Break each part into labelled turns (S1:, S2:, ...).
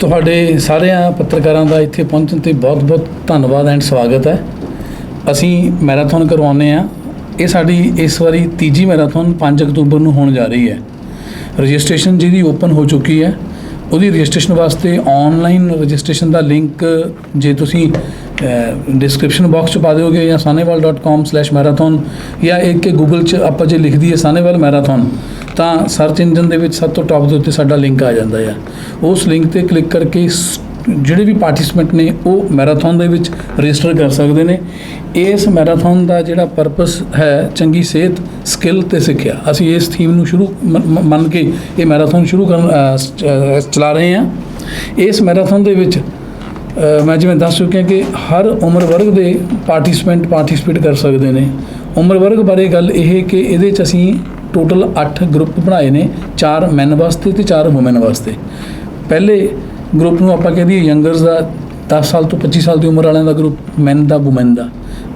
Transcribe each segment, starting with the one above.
S1: ਤੁਹਾਡੇ ਸਾਰਿਆਂ ਪੱਤਰਕਾਰਾਂ ਦਾ ਇੱਥੇ ਪਹੁੰਚਣ ਤੇ ਬਹੁਤ-ਬਹੁਤ ਧੰਨਵਾਦ ਐਂਡ ਸਵਾਗਤ ਹੈ। ਅਸੀਂ ਮੈਰਾਥਨ ਕਰਵਾਉਂਦੇ ਆ ਇਹ ਸਾਡੀ ਇਸ ਵਾਰੀ ਤੀਜੀ ਮੈਰਾਥਨ 5 ਅਕਤੂਬਰ ਨੂੰ ਹੋਣ ਜਾ ਰਹੀ ਹੈ। ਰਜਿਸਟ੍ਰੇਸ਼ਨ ਜਿਹਦੀ ਓਪਨ ਹੋ ਚੁੱਕੀ ਹੈ, ਉਹਦੀ ਰਜਿਸਟ੍ਰੇਸ਼ਨ ਵਾਸਤੇ ਆਨਲਾਈਨ ਰਜਿਸਟ੍ਰੇਸ਼ਨ ਦਾ ਲਿੰਕ ਜੇ ਤੁਸੀਂ ਡਿਸਕ੍ਰਿਪਸ਼ਨ ਬਾਕਸ 'ਚ ਪਾ ਦਿਓਗੇ ਜਾਂ sanewal.com/marathon ਜਾਂ ਇੱਕ ਗੂਗਲ 'ਚ ਆਪਾਂ ਜੇ ਲਿਖ ਦਈਏ ਸਾਨੇਵਾਲ ਮੈਰਾਥਨ ਤਾਂ ਸਰਚ ਇੰਜਨ ਦੇ ਵਿੱਚ ਸਭ ਤੋਂ ਟੌਪ ਦੇ ਉੱਤੇ ਸਾਡਾ ਲਿੰਕ ਆ ਜਾਂਦਾ ਆ। ਉਸ ਲਿੰਕ ਤੇ ਕਲਿੱਕ ਕਰਕੇ ਜਿਹੜੇ ਵੀ ਪਾਰਟਿਸਪੈਂਟ ਨੇ, ਉਹ ਮੈਰਾਥਨ ਦੇ ਵਿੱਚ ਰਜਿਸਟਰ ਕਰ ਸਕਦੇ ਨੇ। ਇਸ ਮੈਰਾਥਨ ਦਾ ਜਿਹੜਾ ਪਰਪਸ ਹੈ ਚੰਗੀ ਸਿਹਤ ਸਕਿੱਲ ਤੇ ਸਿੱਖਿਆ। ਅਸੀਂ ਇਸ ਥੀਮ ਨੂੰ ਸ਼ੁਰੂ ਮ- ਮੰਨ ਕੇ ਇਹ ਮੈਰਾਥਨ ਸ਼ੁਰੂ ਕਰਨ ਚਲਾ ਰਹੇ ਹਾਂ। ਇਸ ਮੈਰਾਥਨ ਦੇ ਵਿੱਚ ਮੈਂ ਜਿਵੇਂ ਦੱਸ ਚੁੱਕਿਆ ਕਿ ਹਰ ਉਮਰ ਵਰਗ ਦੇ ਪਾਰਟਿਸਪੈਂਟ ਪਾਰਟਿਸਿਪੇਟ ਕਰ ਸਕਦੇ ਨੇ। ਉਮਰ ਵਰਗ ਬਾਰੇ ਗੱਲ ਇਹ ਕਿ ਇਹਦੇ 'ਚ ਅਸੀਂ ਟੋਟਲ 8 ਗਰੁੱਪ ਬਣਾਏ ਨੇ 4 ਮੈਨ ਵਾਸਤੇ ਤੇ 4 ਔਮਨ ਵਾਸਤੇ। ਪਹਿਲੇ ਗਰੁੱਪ ਨੂੰ ਆਪਾਂ ਕਹਿੰਦੇ ਯੰਗਰਸ ਦਾ 10 ਸਾਲ ਤੋਂ 25 ਸਾਲ ਦੀ ਉਮਰ ਵਾਲਿਆਂ ਦਾ ਗਰੁੱਪ ਮੈਨ ਦਾ ਔਮਨ ਦਾ।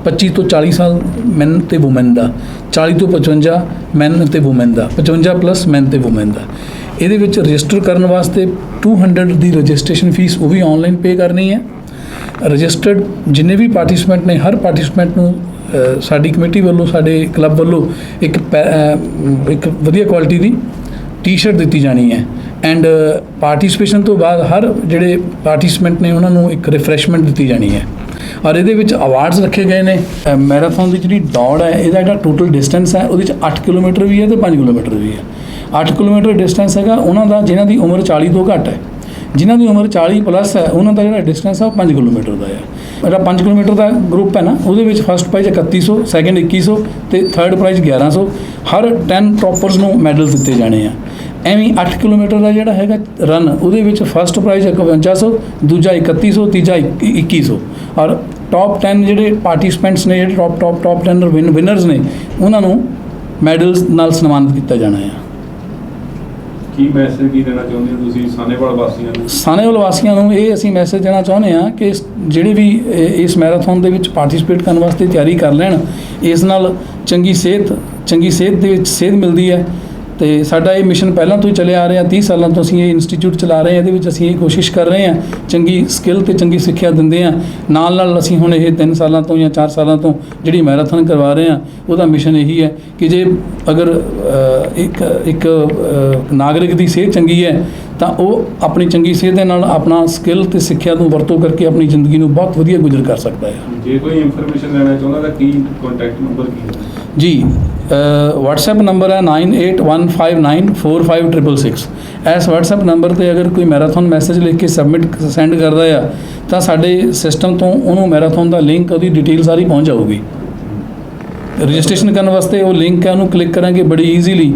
S1: 25 ਤੋਂ 40 ਸਾਲ ਮੈਨ ਤੇ ਔਮਨ ਦਾ। 40 ਤੋਂ 55 ਮੈਨ ਤੇ ਔਮਨ ਦਾ। 55 ਪਲੱਸ ਮੈਨ ਤੇ ਔਮਨ ਦਾ। ਇਹਦੇ ਵਿੱਚ ਰਜਿਸਟਰ ਕਰਨ ਵਾਸਤੇ 200 ਦੀ ਰਜਿਸਟ੍ਰੇਸ਼ਨ ਫੀਸ ਉਹ ਵੀ ਆਨਲਾਈਨ ਪੇ ਕਰਨੀ ਹੈ। ਰਜਿਸਟਰਡ ਜਿੰਨੇ ਵੀ ਪਾਰਟਿਸਪੈਂਟ ਨੇ, ਹਰ ਪਾਰਟਿਸਪੈਂਟ ਨੂੰ ਸਾਡੀ ਕਮੇਟੀ ਵੱਲੋਂ, ਸਾਡੇ ਕਲੱਬ ਵੱਲੋਂ ਇੱਕ ਪੈ- ਇੱਕ ਵਧੀਆ ਕੁਆਲਿਟੀ ਦੀ ਟੀ-ਸ਼ਰਟ ਦਿੱਤੀ ਜਾਣੀ ਹੈ। ਐਂਡ ਪਾਰਟਿਸਿਪੇਸ਼ਨ ਤੋਂ ਬਾਅਦ ਹਰ ਜਿਹੜੇ ਪਾਰਟਿਸਪੈਂਟ ਨੇ, ਉਹਨਾਂ ਨੂੰ ਇੱਕ ਰਿਫਰੈਸ਼ਮੈਂਟ ਦਿੱਤੀ ਜਾਣੀ ਹੈ। ਔਰ ਇਹਦੇ ਵਿੱਚ ਅਵਾਰਡਸ ਰੱਖੇ ਗਏ ਨੇ। ਮੈਰਾਥਨ ਦੀ ਜਿਹੜੀ ਦੌੜ ਹੈ, ਇਹਦਾ ਜਿਹੜਾ ਟੋਟਲ ਡਿਸਟੈਂਸ ਹੈ, ਉਹਦੇ ਵਿੱਚ 8 ਕਿਲੋਮੀਟਰ ਵੀ ਹੈ ਤੇ 5 ਕਿਲੋਮੀਟਰ ਵੀ ਹੈ। 8 ਕਿਲੋਮੀਟਰ ਡਿਸਟੈਂਸ ਹੈਗਾ, ਉਹਨਾਂ ਦਾ ਜਿਨ੍ਹਾਂ ਦੀ ਉਮਰ 40 ਤੋਂ ਘੱਟ ਹੈ। ਜਿਨ੍ਹਾਂ ਦੀ ਉਮਰ 40 ਪਲੱਸ ਹੈ, ਉਹਨਾਂ ਦਾ ਜਿਹੜਾ ਡਿਸਟੈਂਸ ਹੈ ਉਹ 5 ਕਿਲੋਮੀਟਰ ਦਾ ਹੈ। ਜਿਹੜਾ 5 ਕਿਲੋਮੀਟਰ ਦਾ ਗਰੁੱਪ ਹੈ ਨਾ, ਉਹਦੇ ਵਿੱਚ ਫਸਟ ਪ੍ਰਾਈਜ਼ 3100 ਸੈਕੰਡ 2100 ਤੇ ਥਰਡ ਪ੍ਰਾਈਜ਼ 1100 ਹਰ 10 ਟੌਪਰਸ ਨੂੰ ਮੈਡਲ ਦਿੱਤੇ ਜਾਣੇ ਆ। ਐਵੇਂ 8 ਕਿਲੋਮੀਟਰ ਦਾ ਜਿਹੜਾ ਹੈਗਾ ਰਨ ਉਹਦੇ ਵਿੱਚ ਫਸਟ ਪ੍ਰਾਈਜ਼ 5100 ਦੂਜਾ 3100 ਤੀਜਾ 2100 ਔਰ ਟੌਪ 10 ਜਿਹੜੇ ਪਾਰਟਿਸਪੈਂਟਸ ਨੇ, ਜਿਹੜੇ top top top 10 win winners ਨੇ, ਉਹਨਾਂ ਨੂੰ ਮੈਡਲਸ ਨਾਲ ਸਨਮਾਨਿਤ ਕੀਤਾ ਜਾਣਾ ਹੈ
S2: ਕੀ ਮੈਸੇਜ ਕੀ ਦੇਣਾ ਚਾਹੁੰਦੇ ਹੋ ਤੁਸੀਂ ਸਾਨੇਵਾਲ ਵਾਸੀਆਂ ਨੂੰ?
S1: ਸਾਨੇਵਾਲ ਵਾਸੀਆਂ ਨੂੰ ਇਹ ਅਸੀਂ ਮੈਸੇਜ ਦੇਣਾ ਚਾਹੁੰਦੇ ਹਾਂ ਕਿ ਜਿਹੜੇ ਵੀ ਇਸ ਮੈਰਾਥਨ ਦੇ ਵਿੱਚ ਪਾਰਟਿਸਿਪੇਟ ਕਰਨ ਵਾਸਤੇ ਤਿਆਰੀ ਕਰ ਲੈਣ। ਇਸ ਨਾਲ ਚੰਗੀ ਸਿਹਤ ਚੰਗੀ ਸਿਹਤ ਦੇ ਵਿੱਚ ਸੇਧ ਮਿਲਦੀ ਹੈ। ਤੇ ਸਾਡਾ ਇਹ ਮਿਸ਼ਨ ਪਹਿਲਾਂ ਤੋਂ ਹੀ ਚੱਲਿਆ ਆ ਰਿਹਾ 30 ਸਾਲਾਂ ਤੋਂ ਅਸੀਂ ਇਹ ਇੰਸਟੀਚਿਊਟ ਚਲਾ ਰਹੇ ਹਾਂ, ਇਹਦੇ ਵਿੱਚ ਅਸੀਂ ਇਹ ਕੋਸ਼ਿਸ਼ ਕਰ ਰਹੇ ਹਾਂ, ਚੰਗੀ ਸਕਿੱਲ ਤੇ ਚੰਗੀ ਸਿੱਖਿਆ ਦਿੰਦੇ ਹਾਂ। ਨਾਲ ਨਾਲ ਅਸੀਂ ਹੁਣ ਇਹ 3 ਸਾਲਾਂ ਤੋਂ ਜਾਂ 4 ਸਾਲਾਂ ਤੋਂ ਜਿਹੜੀ ਮੈਰਾਥਨ ਕਰਵਾ ਰਹੇ ਹਾਂ, ਉਹਦਾ ਮਿਸ਼ਨ ਇਹੀ ਹੈ ਕਿ ਜੇ ਅਗਰ ਇੱਕ ਇੱਕ ਨਾਗਰਿਕ ਦੀ ਸਿਹਤ ਚੰਗੀ ਹੈ, ਤਾਂ ਉਹ ਆਪਣੀ ਚੰਗੀ ਸਿਹਤ ਦੇ ਨਾਲ ਆਪਣਾ ਸਕਿੱਲ ਤੇ ਸਿੱਖਿਆ ਨੂੰ ਵਰਤੋਂ ਕਰਕੇ ਆਪਣੀ ਜ਼ਿੰਦਗੀ ਨੂੰ ਬਹੁਤ ਵਧੀਆ ਗੁਜ਼ਰ ਕਰ ਸਕਦਾ ਹੈ।
S2: ਜੇ ਕੋਈ ਇਨਫੋਰਮੇਸ਼ਨ ਲੈਣਾ ਚਾਹੁੰਦਾ ਤਾਂ ਕੀ ਕੰਟੈਕਟ ਨੰਬਰ ਕੀ ਹੈ?
S1: ਜੀ WhatsApp ਨੰਬਰ ਹੈ 9815945666 ਇਸ WhatsApp ਨੰਬਰ ਤੇ ਅਗਰ ਕੋਈ ਮੈਰਾਥਨ ਮੈਸੇਜ ਲਿਖ ਕੇ ਸਬਮਿਟ ਸੈਂਡ ਕਰਦਾ ਆ, ਤਾਂ ਸਾਡੇ ਸਿਸਟਮ ਤੋਂ ਉਹਨੂੰ ਮੈਰਾਥਨ ਦਾ ਲਿੰਕ ਉਹਦੀ ਡਿਟੇਲ ਸਾਰੀ ਪਹੁੰਚ ਜਾਊਗੀ। ਰਜਿਸਟ੍ਰੇਸ਼ਨ ਕਰਨ ਵਾਸਤੇ ਉਹ ਲਿੰਕ ਹੈ, ਉਹਨੂੰ ਕਲਿੱਕ ਕਰਾਂਗੇ, ਬੜੀ ਈਜ਼ੀਲੀ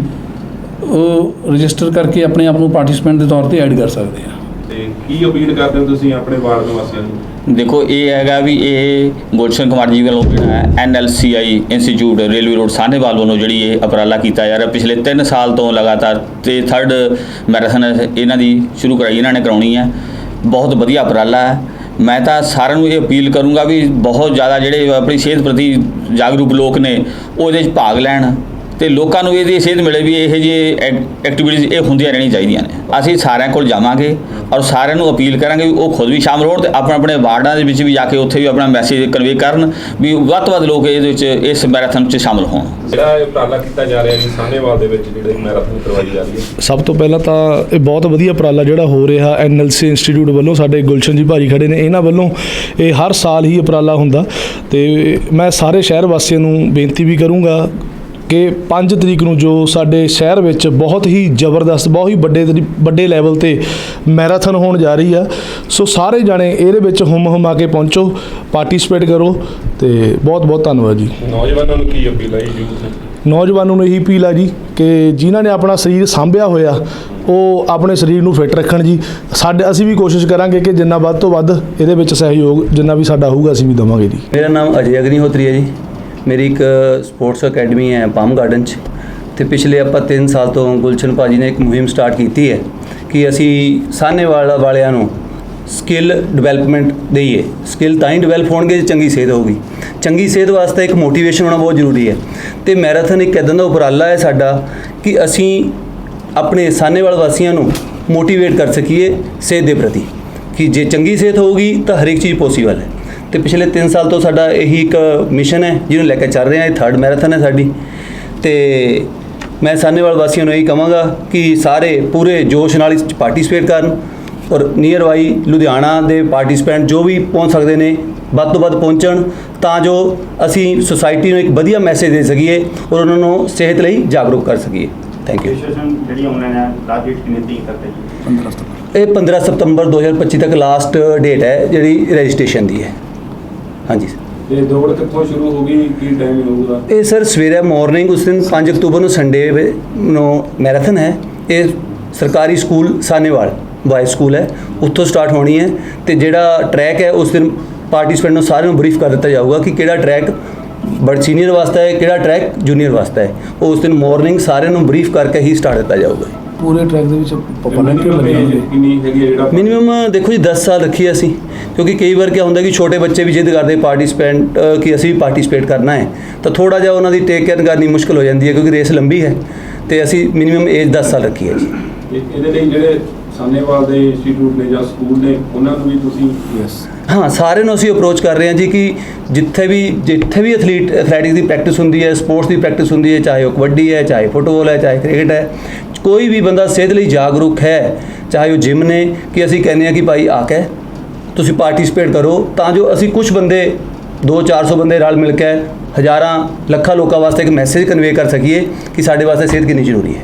S1: ਉਹ ਰਜਿਸਟਰ ਕਰਕੇ ਆਪਣੇ ਆਪ ਨੂੰ ਪਾਰਟਿਸਪੈਂਟ ਦੇ ਤੌਰ ਤੇ ਐਡ ਕਰ ਸਕਦੇ ਆ।
S2: ਤੇ ਕੀ ਅਪੀਲ ਕਰਦੇ ਹੋ ਤੁਸੀਂ ਆਪਣੇ ਵਾਰਡ ਨਿਵਾਸੀਆਂ ਨੂੰ?
S3: ਦੇਖੋ, ਇਹ ਹੈਗਾ ਵੀ ਇਹ ਗੁਲਸ਼ਨ ਕੁਮਾਰ ਜੀ ਵੱਲੋਂ ਜਿਹੜਾ ਹੈ NLCI institute railway road Sahnewal ਵੱਲੋਂ ਜਿਹੜੀ ਇਹ ਉਪਰਾਲਾ ਕੀਤਾ ਜਾ ਰਿਹਾ। ਪਿਛਲੇ 3 ਸਾਲ ਤੋਂ ਲਗਾਤਾਰ ਤੇ ਥਰਡ ਮੈਰਾਥਨ ਇਹਨਾਂ ਦੀ ਸ਼ੁਰੂ ਕਰਾਈ, ਇਹਨਾਂ ਨੇ ਕਰਾਉਣੀ ਹੈ। ਬਹੁਤ ਵਧੀਆ ਉਪਰਾਲਾ ਹੈ। ਮੈਂ ਤਾਂ ਸਾਰਿਆਂ ਨੂੰ ਇਹ ਅਪੀਲ ਕਰੂੰਗਾ ਵੀ ਬਹੁਤ ਜ਼ਿਆਦਾ ਜਿਹੜੇ ਆਪਣੀ ਸਿਹਤ ਪ੍ਰਤੀ ਜਾਗਰੂਕ ਲੋਕ ਨੇ ਉਹ ਇਹਦੇ ਵਿੱਚ ਭਾਗ ਲੈਣ। ਤੇ ਲੋਕਾਂ ਨੂੰ ਇਹਦੀ ਸੇਧ ਮਿਲੇ ਵੀ ਇਹ ਜਿਹੇ ਐਕਟੀਵਿਟੀਜ਼ ਇਹ ਹੁੰਦੀਆਂ ਰਹਿਣੀਆਂ ਚਾਹੀਦੀਆਂ ਨੇ। ਅਸੀਂ ਸਾਰਿਆਂ ਕੋਲ ਜਾਵਾਂਗੇ ਔਰ ਸਾਰਿਆਂ ਨੂੰ ਅਪੀਲ ਕਰਾਂਗੇ ਵੀ ਉਹ ਖੁਦ ਵੀ ਸ਼ਾਮਲ ਹੋਣ ਤੇ ਆਪਣੇ ਆਪਣੇ ਵਾਰਡਾਂ ਦੇ ਵਿੱਚ ਵੀ ਜਾ ਕੇ ਉੱਥੇ ਵੀ ਆਪਣਾ ਮੈਸੇਜ ਕਨਵੇ ਕਰਨ ਵੀ ਵੱਧ ਤੋਂ ਵੱਧ ਲੋਕ ਇਹਦੇ ਵਿੱਚ ਇਸ ਮੈਰਾਥਨ 'ਚ ਸ਼ਾਮਲ ਹੋਣ।
S2: ਜਿਹੜਾ ਇਹ ਉਪਰਾਲਾ ਕੀਤਾ ਜਾ ਰਿਹਾ ਜੀ ਸਾਨੇਵਾਲ ਦੇ ਵਿੱਚ ਜਿਹੜੇ ਮੈਰਾਥਨ ਕਰਵਾਈ ਜਾ ਰਹੀ ਹੈ।
S4: ਸਭ ਤੋਂ ਪਹਿਲਾਂ ਤਾਂ ਇਹ ਬਹੁਤ ਵਧੀਆ ਉਪਰਾਲਾ ਜਿਹੜਾ ਹੋ ਰਿਹਾ ਐਨਐਲਸੀ ਇੰਸਟੀਚਿਊਟ ਵੱਲੋਂ ਸਾਡੇ ਗੁਲਸ਼ਨ ਜੀ ਭਾਜੀ ਖੜੇ ਨੇ ਇਹਨਾਂ ਵੱਲੋਂ ਇਹ ਹਰ ਸਾਲ ਹੀ ਉਪਰਾਲਾ ਹੁੰਦਾ ਤੇ ਮੈਂ ਸਾਰੇ ਸ਼ਹਿਰ ਵਾਸੀਆਂ ਨੂੰ ਬੇਨਤੀ ਵੀ ਕਰੂੰਗਾ ਕਿ 5 ਤਰੀਕ ਨੂੰ ਜੋ ਸਾਡੇ ਸ਼ਹਿਰ ਵਿੱਚ ਬਹੁਤ ਹੀ ਜ਼ਬਰਦਸਤ ਬਹੁਤ ਹੀ ਵੱਡੇ ਤਰੀ- ਵੱਡੇ ਲੈਵਲ ਤੇ ਮੈਰਾਥਨ ਹੋਣ ਜਾ ਰਹੀ ਆ। ਸੋ ਸਾਰੇ ਜਾਣੇ ਇਹਦੇ ਵਿੱਚ ਹੁਮ ਹੁਮਾ ਕੇ ਪਹੁੰਚੋ ਪਾਰਟਿਸਿਪੇਟ ਕਰੋ ਤੇ ਬਹੁਤ ਬਹੁਤ ਧੰਨਵਾਦ ਜੀ।
S2: ਨੌਜਵਾਨਾਂ ਨੂੰ ਕੀ ਅਪੀਲ ਹੈ ਯੂਥ
S4: ਨੌਜਵਾਨਾਂ ਨੂੰ ਇਹੀ ਅਪੀਲ ਆ ਜੀ ਕਿ ਜਿਨ੍ਹਾਂ ਨੇ ਆਪਣਾ ਸਰੀਰ ਸਾਂਭਿਆ ਹੋਇਆ ਉਹ ਆਪਣੇ ਸਰੀਰ ਨੂੰ ਫਿੱਟ ਰੱਖਣ ਜੀ। ਸਾਡੇ ਅਸੀਂ ਵੀ ਕੋਸ਼ਿਸ਼ ਕਰਾਂਗੇ ਕਿ ਜਿੰਨਾ ਵੱਧ ਤੋਂ ਵੱਧ ਇਹਦੇ ਵਿੱਚ ਸਹਿਯੋਗ ਜਿੰਨਾ ਵੀ ਸਾਡਾ ਹੋਊਗਾ ਅਸੀਂ ਵੀ ਦੇਵਾਂਗੇ ਜੀ।
S5: ਮੇਰਾ ਨਾਮ ਅਜੇ ਅਗਨੀਹੋਤਰੀ ਹੈ ਜੀ। ਮੇਰੀ ਇੱਕ ਸਪੋਰਟਸ ਅਕੈਡਮੀ ਹੈ ਪਾਮ ਗਾਰਡਨ 'ਚ ਤੇ ਪਿਛਲੇ ਆਪਾਂ 3 ਸਾਲ ਤੋਂ ਗੁਲਸ਼ਨ ਭਾਜੀ ਨੇ ਇੱਕ ਮੁਹਿੰਮ ਸਟਾਰਟ ਕੀਤੀ ਹੈ ਕਿ ਅਸੀਂ ਸਾਹਨੇਵਾਲਾ ਵਾਲਿਆਂ ਨੂੰ ਸਕਿੱਲ ਡਿਵੈਲਪਮੈਂਟ ਦੇਈਏ। ਸਕਿੱਲ ਤਾਂ ਹੀ ਡਿਵੈਲਪ ਹੋਣਗੇ ਜੇ ਚੰਗੀ ਸਿਹਤ ਹੋਊਗੀ। ਚੰਗੀ ਸਿਹਤ ਵਾਸਤੇ ਇੱਕ ਮੋਟੀਵੇਸ਼ਨ ਹੋਣਾ ਬਹੁਤ ਜ਼ਰੂਰੀ ਹੈ। ਤੇ ਮੈਰਾਥਨ ਇੱਕ ਇਦਾਂ ਦਾ ਉਪਰਾਲਾ ਹੈ ਸਾਡਾ ਕਿ ਅਸੀਂ ਆਪਣੇ ਸਾਹਨੇਵਾਲ ਵਾਸੀਆਂ ਨੂੰ ਮੋਟੀਵੇਟ ਕਰ ਸਕੀਏ ਸਿਹਤ ਦੇ ਪ੍ਰਤੀ। ਕਿ ਜੇ ਚੰਗੀ ਸਿਹਤ ਹੋਊਗੀ ਤਾਂ ਹਰ ਇੱਕ ਚੀਜ਼ ਪੋਸੀਬਲ ਹੈ। ਤੇ ਪਿਛਲੇ 3 ਸਾਲ ਤੋਂ ਸਾਡਾ ਇਹੀ ਇੱਕ ਮਿਸ਼ਨ ਹੈ ਜਿਹਨੂੰ ਲੈ ਕੇ ਚੱਲ ਰਹੇ ਹਾਂ ਇਹ ਥਰਡ ਮੈਰਾਥਨ ਹੈ ਸਾਡੀ। ਤੇ ਮੈਂ ਸਾਨੇਵਾਲ ਵਾਸੀਆਂ ਨੂੰ ਇਹੀ ਕਹਾਂਗਾ ਕਿ ਸਾਰੇ ਪੂਰੇ ਜੋਸ਼ ਨਾਲ ਇਸ 'ਚ ਪਾਰਟਿਸਿਪੇਟ ਕਰਨ ਔਰ ਨੀਅਰ ਬਾਈ ਲੁਧਿਆਣਾ ਦੇ ਪਾਰਟਿਸਪੈਂਟ ਜੋ ਵੀ ਪਹੁੰਚ ਸਕਦੇ ਨੇ ਵੱਧ ਤੋਂ ਵੱਧ ਪਹੁੰਚਣ ਤਾਂ ਜੋ ਅਸੀਂ ਸੁਸਾਇਟੀ ਨੂੰ ਇੱਕ ਵਧੀਆ ਮੈਸੇਜ ਦੇ ਸਕੀਏ ਔਰ ਉਹਨਾਂ ਨੂੰ ਸਿਹਤ ਲਈ ਜਾਗਰੂਕ ਕਰ ਸਕੀਏ। ਥੈਂਕ ਯੂ
S6: ਜਿਹੜੀ ਆਨਲਾਈਨ ਹੈ ਲਾਸਟ ਡੇਟ ਕਿੰਨੇ ਤਰੀਕ ਤੱਕ ਹੈ ਜੀ?
S5: ਇਹ 15 ਸਤੰਬਰ 2025 ਤੱਕ ਲਾਸਟ ਡੇਟ ਹੈ ਜਿਹੜੀ ਰਜਿਸਟ੍ਰੇਸ਼ਨ ਦੀ ਹੈ। ਹਾਂਜੀ।
S2: ਇਹ ਦੌੜ ਕਿੱਥੋਂ ਸ਼ੁਰੂ ਹੋ ਗਈ? ਕੀ ਟਾਈਮ ਹੋਊਗਾ?
S5: ਇਹ ਸਰ ਸਵੇਰੇ ਮਾਰਨਿੰਗ ਉਸ ਦਿਨ 5 ਅਕਤੂਬਰ ਨੂੰ ਸੰਡੇ ਨੂੰ ਮੈਰਾਥਨ ਹੈ। ਇਹ ਸਰਕਾਰੀ ਸਕੂਲ ਸਾਨੇਵਾਲ ਬਾਏ ਸਕੂਲ ਹੈ। ਉੱਥੋਂ ਸਟਾਰਟ ਹੋਣੀ ਹੈ ਤੇ ਜਿਹੜਾ ਟਰੈਕ ਹੈ ਉਸ ਦਿਨ ਪਾਰਟਿਸਪੈਂਟ ਨੂੰ ਸਾਰਿਆਂ ਨੂੰ ਬਰੀਫ ਕਰ ਦਿੱਤਾ ਜਾਊਗਾ ਕਿ ਕਿਹੜਾ ਟਰੈਕ ਬੜ ਸੀਨੀਅਰ ਵਾਸਤੇ ਹੈ ਕਿਹੜਾ ਟਰੈਕ ਜੂਨੀਅਰ ਵਾਸਤੇ ਹੈ। ਉਹ ਉਸ ਦਿਨ ਮਾਰਨਿੰਗ ਸਾਰਿਆਂ ਨੂੰ ਬਰੀਫ ਕਰਕੇ ਹੀ ਸਟਾਰਟ ਦਿੱਤਾ ਜਾਊਗਾ।
S1: ਪੂਰੇ ਟਰੈਕ ਦੇ ਵਿੱਚ ਵਲੰਟੀਅਰ
S2: Minimum
S1: ਲੱਗੇ
S2: age
S1: ਹੋਣਗੇ।
S2: ਕਿੰਨੀ ਹੈਗੀ ਹੈ ਜਿਹੜਾ
S5: ਮਿਨੀਮਮ ਦੇਖੋ ਜੀ 10 ਸਾਲ ਰੱਖੀ ਅਸੀਂ। ਕਿਉਂਕਿ ਕਈ ਵਾਰ ਕੀ ਹੁੰਦਾ ਕਿ ਛੋਟੇ ਬੱਚੇ ਵੀ ਜਿੱਦ ਕਰਦੇ ਪਾਰਟਿਸਪੈਂਟ ਕਿ ਅਸੀਂ ਵੀ ਪਾਰਟਿਸਿਪੇਟ ਕਰਨਾ ਹੈ। ਤਾਂ ਥੋੜਾ ਜਿਹਾ ਉਹਨਾਂ ਦੀ ਟੇਕ ਕੇਅਰ ਕਰਨੀ ਮੁਸ਼ਕਲ ਹੋ ਜਾਂਦੀ ਹੈ ਕਿਉਂਕਿ ਰੇਸ ਲੰਬੀ ਹੈ। ਤੇ ਅਸੀਂ ਮਿਨੀਮਮ ਏਜ 10 ਸਾਲ ਰੱਖੀ ਹੈ ਜੀ।
S2: ਇਹ- ਇਹਦੇ ਲਈ ਜਿਹੜੇ ਸਾਨੇਵਾਲ ਦੇ ਇੰਸਟੀਚਿਊਟ ਨੇ ਜਾਂ ਸਕੂਲ ਨੇ ਉਹਨਾਂ ਨੂੰ ਵੀ ਤੁਸੀਂ
S1: ਯੈਸ
S5: ਹਾਂ ਸਾਰਿਆਂ ਨੂੰ ਅਸੀਂ ਅਪਰੋਚ ਕਰ ਰਹੇ ਹਾਂ ਜੀ ਕਿ ਜਿੱਥੇ ਵੀ ਜਿੱਥੇ ਵੀ ਐਥਲੀਟ ਐਥਲੈਟਿਕਸ ਦੀ ਪ੍ਰੈਕਟਿਸ ਹੁੰਦੀ ਹੈ ਸਪੋਰਟਸ ਦੀ ਪ੍ਰੈਕਟਿਸ ਹੁੰਦੀ ਹੈ ਚਾਹੇ ਉਹ ਕਬੱਡੀ ਹੈ ਚਾਹੇ ਫੁੱਟਬਾਲ ਹੈ ਚਾਹੇ ਕ੍ਰਿਕਟ ਹੈ ਕੋਈ ਵੀ ਬੰਦਾ ਸਿਹਤ ਲਈ ਜਾਗਰੂਕ ਹੈ, ਚਾਹੇ ਉਹ ਜਿਮ ਨੇ, ਕਿ ਅਸੀਂ ਕਹਿੰਦੇ ਹਾਂ ਕਿ ਭਾਈ ਆ ਕੇ ਤੁਸੀਂ ਪਾਰਟਿਸਿਪੇਟ ਕਰੋ, ਤਾਂ ਜੋ ਅਸੀਂ ਕੁਝ ਬੰਦੇ 2-400 ਬੰਦੇ ਨਾਲ ਮਿਲ ਕੇ ਹਜ਼ਾਰਾਂ, ਲੱਖਾਂ ਲੋਕਾਂ ਵਾਸਤੇ ਇੱਕ ਮੈਸੇਜ ਕਨਵੇ ਕਰ ਸਕੀਏ ਕਿ ਸਾਡੇ ਵਾਸਤੇ ਸਿਹਤ ਕਿੰਨੀ ਜ਼ਰੂਰੀ ਹੈ।